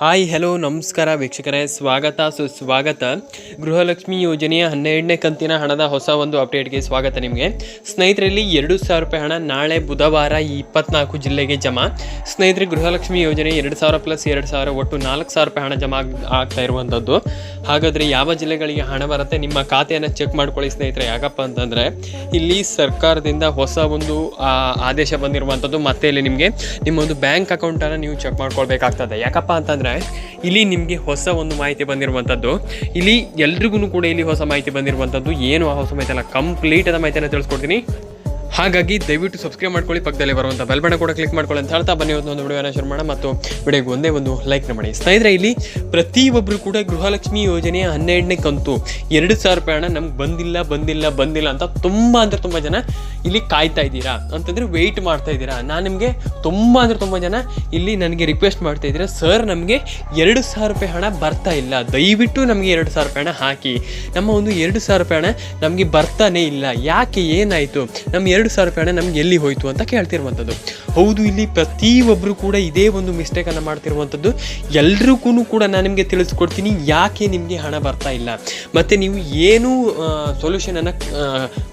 Hi, hello, ನಮಸ್ಕಾರ ವೀಕ್ಷಕರೇ. ಸ್ವಾಗತ, ಸುಸ್ವಾಗತ. ಗೃಹಲಕ್ಷ್ಮಿ ಯೋಜನೆಯ ಹನ್ನೆರಡನೇ ಕಂತಿನ ಹಣದ ಹೊಸ ಒಂದು ಅಪ್ಡೇಟ್ಗೆ ಸ್ವಾಗತ ನಿಮಗೆ. ಸ್ನೇಹಿತರಲ್ಲಿ ಎರಡು ಸಾವಿರ ರೂಪಾಯಿ ಹಣ ನಾಳೆ ಬುಧವಾರ ಇಪ್ಪತ್ನಾಲ್ಕು ಜಿಲ್ಲೆಗೆ ಜಮಾ. ಸ್ನೇಹಿತರೆ, ಗೃಹಲಕ್ಷ್ಮಿ ಯೋಜನೆ ಎರಡು ಸಾವಿರ ಪ್ಲಸ್ ಎರಡು ಸಾವಿರ, ಒಟ್ಟು ನಾಲ್ಕು ಸಾವಿರ ರೂಪಾಯಿ ಹಣ ಜಮಾ ಆಗ್- ಆಗ್ತಾ ಇರುವಂಥದ್ದು. ಹಾಗಾದರೆ ಯಾವ ಜಿಲ್ಲೆಗಳಿಗೆ ಹಣ ಬರುತ್ತೆ ನಿಮ್ಮ ಖಾತೆಯನ್ನು ಚೆಕ್ ಮಾಡ್ಕೊಳ್ಳಿ ಸ್ನೇಹಿತರೆ. ಯಾಕಪ್ಪ ಅಂತಂದರೆ, ಇಲ್ಲಿ ಸರ್ಕಾರದಿಂದ ಹೊಸ ಒಂದು ಆದೇಶ ಬಂದಿರುವಂಥದ್ದು ಮತ್ತೆ ಇಲ್ಲಿ ನಿಮಗೆ ನಿಮ್ಮ ಒಂದು ಬ್ಯಾಂಕ್ ಅಕೌಂಟನ್ನು ನೀವು ಚೆಕ್ ಮಾಡ್ಕೊಳ್ಬೇಕಾಗ್ತದೆ. ಯಾಕಪ್ಪ ಅಂತಂದರೆ ಇಲ್ಲಿ ನಿಮಗೆ ಹೊಸ ಒಂದು ಮಾಹಿತಿ ಬಂದಿರುವಂಥದ್ದು ಇಲ್ಲಿ ಎಲ್ರಿಗೂ ಕೂಡ ಇಲ್ಲಿ ಹೊಸ ಮಾಹಿತಿ ಬಂದಿರುವಂಥದ್ದು ಏನು ಆ ಹೊಸ ಮಾಹಿತಿ ಅಲ್ಲ ಕಂಪ್ಲೀಟ್ ಆದ ಮಾಹಿತಿಯನ್ನು ತಿಳಿಸ್ಕೊಡ್ತೀನಿ. ಹಾಗಾಗಿ ದಯವಿಟ್ಟು ಸಬ್ಸ್ಕ್ರೈಬ್ ಮಾಡ್ಕೊಳ್ಳಿ, ಪಕ್ಕದಲ್ಲಿ ಬರುವಂಥ ಬೆಲ್ ಬಣ್ಣ ಕೂಡ ಕ್ಲಿಕ್ ಮಾಡ್ಕೊಳ್ಳಿ ಅಂತ ಹೇಳ್ತಾ ಬನ್ನಿ. ಒಂದು ವಿಡಿಯೋನ ಶುರು ಮಾಡೋಣ ಮತ್ತು ವಿಡಿಯೋಗೆ ಒಂದೇ ಒಂದು ಲೈಕ್ ಮಾಡಿ. ಸ್ನೇಹಿತರೆ, ಇಲ್ಲಿ ಪ್ರತಿಯೊಬ್ಬರು ಕೂಡ ಗೃಹಲಕ್ಷ್ಮಿ ಯೋಜನೆಯ ಹನ್ನೆರಡನೇ ಕಂತು. ಎರಡು ಸಾವಿರ ರೂಪಾಯಿ ಹಣ ನಮ್ಗೆ ಬಂದಿಲ್ಲ ಬಂದಿಲ್ಲ ಬಂದಿಲ್ಲ ಅಂತ ತುಂಬ ಅಂದರೆ ತುಂಬ ಜನ ಇಲ್ಲಿ ಕಾಯ್ತಾ ಇದ್ದೀರಾ? ಅಂತಂದರೆ ವೆಯ್ಟ್ ಮಾಡ್ತಾ ಇದ್ದೀರಾ? ನಾನು ನಿಮಗೆ ತುಂಬ ಅಂದರೆ ತುಂಬ ಜನ ಇಲ್ಲಿ ನನಗೆ ರಿಕ್ವೆಸ್ಟ್ ಮಾಡ್ತಾ ಇದ್ದೀರಾ. ಸರ್ ನಮಗೆ ಎರಡು ಸಾವಿರ ರೂಪಾಯಿ ಹಣ ಬರ್ತಾ ಇಲ್ಲ. ದಯವಿಟ್ಟು ನಮಗೆ ಎರಡು ಸಾವಿರ ರೂಪಾಯಿ ಹಣ ಹಾಕಿ. ನಮ್ಮ ಒಂದು ಎರಡು ಸಾವಿರ ರೂಪಾಯಿ ಹಣ ನಮಗೆ ಬರ್ತಾನೆ ಇಲ್ಲ. ಯಾಕೆ ಏನಾಯಿತು? ನಮ್ಮ ಎರಡು ಸಾವಿರ ರೂಪಾಯಿ ಹಣ ನಮ್ಗೆ ಎಲ್ಲಿ ಹೋಯಿತು ಅಂತ ಕೇಳ್ತಿರುವಂಥದ್ದು. ಹೌದು, ಇಲ್ಲಿ ಪ್ರತಿಯೊಬ್ಬರು ಕೂಡ ಇದೇ ಒಂದು ಮಿಸ್ಟೇಕನ್ನು ಮಾಡ್ತಿರುವಂಥದ್ದು. ಎಲ್ರಿಗೂ ಕೂಡ ನಾನು ನಿಮಗೆ ತಿಳಿಸ್ಕೊಡ್ತೀನಿ, ಯಾಕೆ ನಿಮಗೆ ಹಣ ಬರ್ತಾ ಇಲ್ಲ? ಮತ್ತು ನೀವು ಏನು ಸೊಲ್ಯೂಷನನ್ನು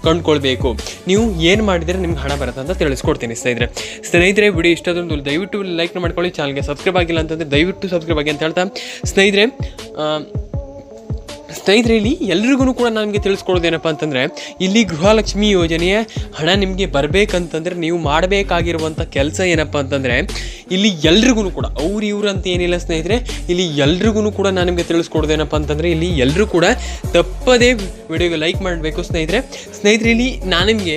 ಕಂಡುಕೊಳ್ಬೇಕು? ನೀವು ಏನು ಮಾಡಿದರೆ ನಿಮ್ಗೆ ಹಣ ಬರುತ್ತೆ ಅಂತ ತಿಳಿಸ್ಕೊಡ್ತೀನಿ ಸ್ನೇಹಿತರೆ. ಸ್ನೇಹಿತರೆ, ವಿಡಿಯೋ ಇಷ್ಟ ಆದ್ರೆ ದಯವಿಟ್ಟು ಲೈಕ್ ಮಾಡ್ಕೊಳ್ಳಿ ಚಾನಲ್ಗೆ ಸಬ್ಸ್ಕ್ರೈಬ್ ಆಗಿಲ್ಲ ಅಂತಂದರೆ ದಯವಿಟ್ಟು ಸಬ್ಸ್ಕ್ರೈಬ್ ಆಗಿ ಅಂತ ಹೇಳ್ತಾ. ಸ್ನೇಹಿತರೆ ಸ್ನೇಹಿತರೆ ಇಲ್ಲಿ ಎಲ್ರಿಗೂ ಕೂಡ ನನಗೆ ತಿಳಿಸ್ಕೊಡೋದೇನಪ್ಪ ಅಂತಂದರೆ, ಇಲ್ಲಿ ಗೃಹಲಕ್ಷ್ಮಿ ಯೋಜನೆಯ ಹಣ ನಿಮಗೆ ಬರಬೇಕಂತಂದರೆ ನೀವು ಮಾಡಬೇಕಾಗಿರುವಂಥ ಕೆಲಸ ಏನಪ್ಪ ಅಂತಂದರೆ, ಇಲ್ಲಿ ಎಲ್ರಿಗೂ ಕೂಡ, ಅವ್ರು ಇವ್ರು ಅಂತ ಏನಿಲ್ಲ ಸ್ನೇಹಿತರೆ, ಇಲ್ಲಿ ಎಲ್ರಿಗೂ ಕೂಡ ನಾನು ನಿಮಗೆ ತಿಳಿಸ್ಕೊಡೋದೇನಪ್ಪ ಅಂತಂದರೆ, ಇಲ್ಲಿ ಎಲ್ಲರೂ ಕೂಡ ತಪ್ಪದೇ ವಿಡಿಯೋಗೆ ಲೈಕ್ ಮಾಡಬೇಕು ಸ್ನೇಹಿತರೆ. ಸ್ನೇಹಿತರೆ, ಇಲ್ಲಿ ನಾನು ನಿಮಗೆ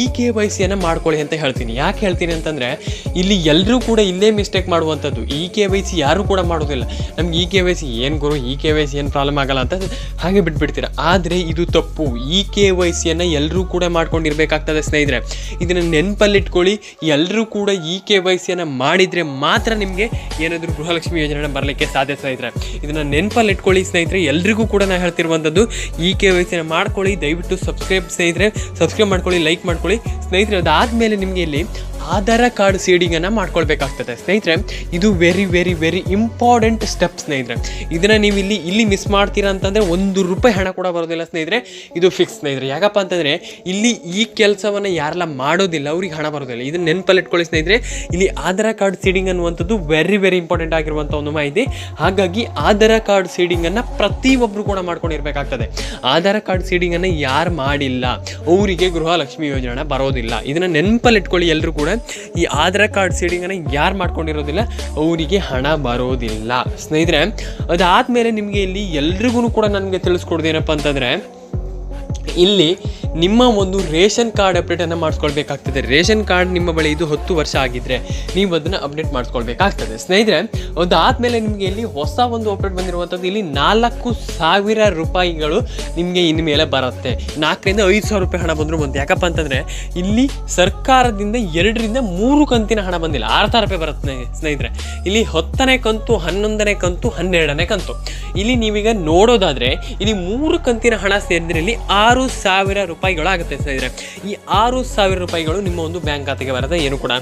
ಈ ಕೆ ವೈ ಸಿಯನ್ನು ಮಾಡ್ಕೊಳ್ಳಿ ಅಂತ ಹೇಳ್ತೀನಿ. ಯಾಕೆ ಹೇಳ್ತೀನಿ ಅಂತಂದರೆ, ಇಲ್ಲಿ ಎಲ್ಲರೂ ಕೂಡ ಇಲ್ಲೇ ಮಿಸ್ಟೇಕ್ ಮಾಡುವಂಥದ್ದು. ಈ ಕೆ ವೈ ಸಿ ಯಾರೂ ಕೂಡ ಮಾಡೋದಿಲ್ಲ. ನಮ್ಗೆ ಈ ಕೆ ವೈ ಸಿ ಏನು ಗುರು, ಈ ಕೆ ವೈ ಸಿ ಏನು ಪ್ರಾಬ್ಲಮ್ ಆಗಲ್ಲ ಅಂತ ಹಾಗೆ ಬಿಟ್ಬಿಡ್ತೀರ. ಆದರೆ ಇದು ತಪ್ಪು. ಈ ಕೆ ವೈ ಸಿಯನ್ನು ಎಲ್ಲರೂ ಕೂಡ ಮಾಡ್ಕೊಂಡಿರ್ಬೇಕಾಗ್ತದೆ ಸ್ನೇಹಿತರೆ. ಇದನ್ನು ನೆನಪಲ್ಲಿಟ್ಕೊಳ್ಳಿ. ಎಲ್ಲರೂ ಕೂಡ ಇ ಕೆ ವೈ ಸಿಯನ್ನು ಮಾಡಿದರೆ ಮಾತ್ರ ನಿಮಗೆ ಏನಾದರೂ ಗೃಹಲಕ್ಷ್ಮಿ ಯೋಜನೆ ಬರಲಿಕ್ಕೆ ಸಾಧ್ಯ ಸ್ನೇಹಿತರೆ. ಇದನ್ನು ನೆನಪಲ್ಲಿಟ್ಕೊಳ್ಳಿ ಸ್ನೇಹಿತರೆ. ಎಲ್ರಿಗೂ ಕೂಡ ನಾನು ಹೇಳ್ತಿರುವಂಥದ್ದು ಇ ಕೆ ವೈ ಸಿಯನ್ನು ಮಾಡ್ಕೊಳ್ಳಿ. ದಯವಿಟ್ಟು ಸಬ್ಸ್ಕ್ರೈಬ್ ಸ್ನೇಹಿತರೆ. ಸಬ್ಸ್ಕ್ರೈಬ್ ಮಾಡ್ಕೊಳ್ಳಿ, ಲೈಕ್ ಮಾಡ್ಕೊಳ್ಳಿ. ಸ್ನೇಹಿತರೆ, ಅದಾದಮೇಲೆ ನಿಮಗೆ ಇಲ್ಲಿ ಆಧಾರ ಕಾರ್ಡ್ ಸೀಡಿಂಗನ್ನು ಮಾಡ್ಕೊಳ್ಬೇಕಾಗ್ತದೆ ಸ್ನೇಹಿತರೆ. ಇದು very very very important step ಸ್ನೇಹಿತರೆ. ಇದನ್ನು ನೀವು ಇಲ್ಲಿ ಇಲ್ಲಿ ಮಿಸ್ ಮಾಡ್ತೀರಾ ಅಂತಂದರೆ ಒಂದು ರೂಪಾಯಿ ಹಣ ಕೂಡ ಬರೋದಿಲ್ಲ ಸ್ನೇಹಿತರೆ. ಇದು ಫಿಕ್ಸ್ ಸ್ನೇಹಿತರೆ. ಯಾಕಪ್ಪ ಅಂತಂದರೆ ಇಲ್ಲಿ ಈ ಕೆಲಸವನ್ನು ಯಾರೆಲ್ಲ ಮಾಡೋದಿಲ್ಲ, ಅವ್ರಿಗೆ ಹಣ ಬರೋದಿಲ್ಲ. ಇದನ್ನು ನೆನಪಲ್ಲಿಟ್ಕೊಳ್ಳಿ ಸ್ನೇಹಿತರೆ. ಇಲ್ಲಿ ಆಧಾರ ಕಾರ್ಡ್ ಸೀಡಿಂಗ್ ಅನ್ನುವಂಥದ್ದು ವೆರಿ ವೆರಿ ಇಂಪಾರ್ಟೆಂಟ್ ಆಗಿರುವಂಥ ಒಂದು ಮಾಹಿತಿ. ಹಾಗಾಗಿ ಆಧಾರ ಕಾರ್ಡ್ ಸೀಡಿಂಗನ್ನು ಪ್ರತಿಯೊಬ್ಬರು ಕೂಡ ಮಾಡ್ಕೊಂಡಿರಬೇಕಾಗ್ತದೆ. ಆಧಾರ ಕಾರ್ಡ್ ಸೀಡಿಂಗನ್ನು ಯಾರು ಮಾಡಿಲ್ಲ, ಅವರಿಗೆ ಗೃಹಲಕ್ಷ್ಮಿ ಯೋಜನೆ ಬರೋದಿಲ್ಲ. ಇದನ್ನು ನೆನಪಲ್ಲಿ ಇಟ್ಕೊಳ್ಳಿ ಎಲ್ಲರೂ ಕೂಡ. ಈ ಆಧಾರ್ ಕಾರ್ಡ್ ಸೀಡಿಂಗನ್ನು ಯಾರು ಮಾಡ್ಕೊಂಡಿರೋದಿಲ್ಲ, ಅವರಿಗೆ ಹಣ ಬರೋದಿಲ್ಲ. ಸ್ನೇಹಿತರೆ, ಅದಾದಮೇಲೆ ನಿಮಗೆ ಇಲ್ಲಿ ಎಲ್ರಿಗೂ ಕೂಡ ನನಗೆ ತಿಳಿಸ್ಕೊಡ್ದೇನಪ್ಪ ಅಂತಂದರೆ ಇಲ್ಲಿ ನಿಮ್ಮ ಒಂದು ರೇಷನ್ ಕಾರ್ಡ್ ಅಪ್ಡೇಟನ್ನು ಮಾಡಿಸ್ಕೊಳ್ಬೇಕಾಗ್ತದೆ. ರೇಷನ್ ಕಾರ್ಡ್ ನಿಮ್ಮ ಬಳಿ ಇದು ಹತ್ತು ವರ್ಷ ಆಗಿದ್ದರೆ ನೀವು ಅದನ್ನು ಅಪ್ಡೇಟ್ ಮಾಡಿಸ್ಕೊಳ್ಬೇಕಾಗ್ತದೆ. ಸ್ನೇಹಿತರೆ ಅದಾದಮೇಲೆ ನಿಮಗೆ ಇಲ್ಲಿ ಹೊಸ ಒಂದು ಅಪ್ಡೇಟ್ ಬಂದಿರುವಂಥದ್ದು ಇಲ್ಲಿ ನಾಲ್ಕು ಸಾವಿರ ರೂಪಾಯಿಗಳು ನಿಮಗೆ ಇನ್ಮೇಲೆ ಬರುತ್ತೆ. ನಾಲ್ಕರಿಂದ ಐದು ಸಾವಿರ ರೂಪಾಯಿ ಹಣ ಬಂದರೂ ಬಂತು. ಯಾಕಪ್ಪ ಅಂತಂದರೆ ಇಲ್ಲಿ ಸರ್ಕಾರದಿಂದ ಎರಡರಿಂದ ಮೂರು ಕಂತಿನ ಹಣ ಬಂದಿಲ್ಲ. ಆರು ಸಾವಿರ ರೂಪಾಯಿ ಬರುತ್ತೆ ಸ್ನೇ- ಸ್ನೇಹಿತರೆ. ಇಲ್ಲಿ ಹತ್ತನೇ ಕಂತು, ಹನ್ನೊಂದನೇ ಕಂತು, ಹನ್ನೆರಡನೇ ಕಂತು. ಇಲ್ಲಿ ನೀವೀಗ ನೋಡೋದಾದರೆ, ಇಲ್ಲಿ ಮೂರು ಕಂತಿನ ಹಣ ಸೇರಿದ್ರೆ ಇಲ್ಲಿ ಆರು ಸಾವಿರ ರೂಪಾಯಿಗಳು ಆಗುತ್ತೆ ಸ್ನೇಹಿತರೆ ಈ ಆರು ಸಾವಿರ ರೂಪಾಯಿಗಳು ನಿಮ್ಮ ಒಂದು ಬ್ಯಾಂಕ್ ಖಾತೆಗೆ ಬರುತ್ತೆ, ಏನು ಕೂಡ.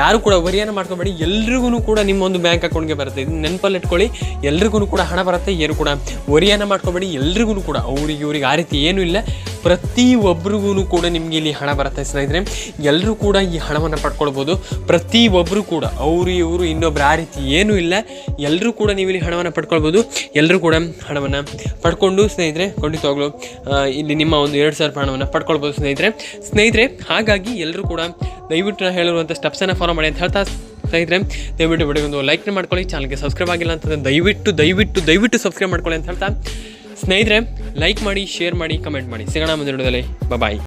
ಯಾರು ಕೂಡ ವರಿಯನ್ನು ಮಾಡ್ಕೊಬೇಡಿ ಎಲ್ರಿಗೂ ಕೂಡ ನಿಮ್ಮ ಒಂದು ಬ್ಯಾಂಕ್ ಅಕೌಂಟ್ಗೆ ಬರುತ್ತೆ. ಇದು ನೆನಪಲ್ಲಿ ಇಟ್ಕೊಳ್ಳಿ ಎಲ್ರಿಗೂ ಕೂಡ ಹಣ ಬರುತ್ತೆ, ಏನು ಕೂಡ. ವರಿಯನ್ನು ಮಾಡ್ಕೊಬೇಡಿ ಎಲ್ರಿಗೂ ಕೂಡ. ಅವ್ರಿಗೆ ಇವ್ರಿಗೆ ಆ ರೀತಿ ಏನೂ ಇಲ್ಲ. ಪ್ರತಿ ಒಬ್ರಿಗೂ ಕೂಡ ನಿಮಗೆ ಇಲ್ಲಿ ಹಣ ಬರುತ್ತೆ ಸ್ನೇಹಿತರೆ. ಎಲ್ಲರೂ ಕೂಡ ಈ ಹಣವನ್ನು ಪಡ್ಕೊಳ್ಬೋದು. ಪ್ರತಿ ಒಬ್ಬರು ಕೂಡ, ಅವರು ಇವರು ಇನ್ನೊಬ್ರು ಆ ರೀತಿ ಏನೂ ಇಲ್ಲ. ಎಲ್ಲರೂ ಕೂಡ ನೀವು ಇಲ್ಲಿ ಹಣವನ್ನು ಪಡ್ಕೊಳ್ಬೋದು. ಎಲ್ಲರೂ ಕೂಡ ಹಣವನ್ನು ಪಡ್ಕೊಂಡು ಸ್ನೇಹಿತರೆ, ಖಂಡಿತವಾಗ್ಲು ಇಲ್ಲಿ ನಿಮ್ಮ ಒಂದು ಎರಡು ಸಾವಿರ ಹಣವನ್ನು ಪಡ್ಕೊಳ್ಬೋದು ಸ್ನೇಹಿತರೆ. ಸ್ನೇಹಿತರೆ, ಹಾಗಾಗಿ ಎಲ್ಲರೂ ಕೂಡ ದಯವಿಟ್ಟು ನಾನು ಹೇಳಿರುವಂಥ ಸ್ಟೆಪ್ಸನ್ನು ಫಾಲೋ ಮಾಡಿ ಅಂತ ಹೇಳ್ತಾ ಸ್ನೇಹಿತರೆ, ದಯವಿಟ್ಟು ವಿಡಿಯೋ ಒಂದು ಲೈಕ್ನ ಮಾಡ್ಕೊಳ್ಳಿ. ಚಾನಲ್ಗೆ ಸಬ್ಸ್ಕ್ರೈಬ್ ಆಗಿಲ್ಲ ಅಂತಂದರೆ ದಯವಿಟ್ಟು ದಯವಿಟ್ಟು ದಯವಿಟ್ಟು ಸಬ್ಸ್ಕ್ರೈಬ್ ಮಾಡ್ಕೊಳ್ಳಿ ಅಂತ ಹೇಳ್ತಾ ಸ್ನೇಹಿತರೆ ಲೈಕ್ ಮಾಡಿ ಶೇರ್ ಮಾಡಿ ಕಮೆಂಟ್ ಮಾಡಿ. ಸಿಗೋಣ ಮುಂದಿನ ವಿಡಿಯೋದಲ್ಲಿ. ಬಾಯ್